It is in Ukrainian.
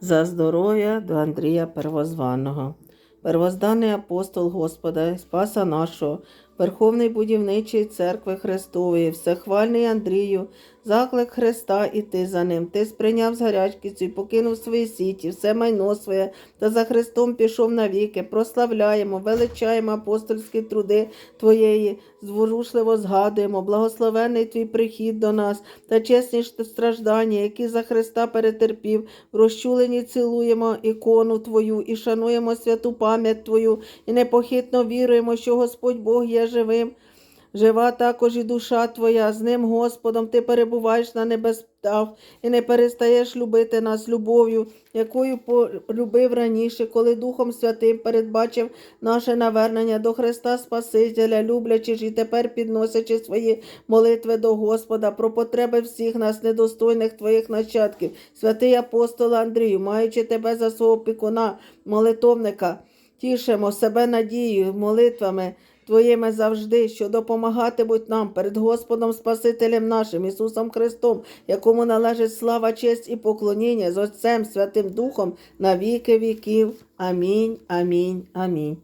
За здоров'я до Андрія Первозваного. Первозданий апостол Господа, Спаса нашого, Верховний будівничий церкви Христової, всехвальний Андрію, заклик Христа і ти за ним. Ти сприйняв з гарячкістю і покинув свої сіті, все майно своє, та за Христом пішов навіки. Прославляємо, величаємо апостольські труди Твоєї, зворушливо згадуємо, благословений Твій прихід до нас та чесні страждання, які за Христа перетерпів, в розчуленні цілуємо ікону Твою і шануємо святу пам'ять Твою, і непохитно віруємо, що Господь Бог є живим. Жива також і душа Твоя, з ним Господом ти перебуваєш на небесах і не перестаєш любити нас любов'ю, якою полюбив раніше, коли Духом Святим передбачив наше навернення до Христа Спасителя, люблячи ж і тепер підносячи свої молитви до Господа про потреби всіх нас, недостойних Твоїх нащадків. Святий апостол Андрію, маючи тебе за свого опікуна, молитовника, тішимо себе надією, молитвами. Твоїми завжди, що допомагатимуть нам перед Господом Спасителем нашим Ісусом Христом, якому належить слава, честь і поклоніння з Отцем Святим Духом на віки віків. Амінь, амінь, амінь.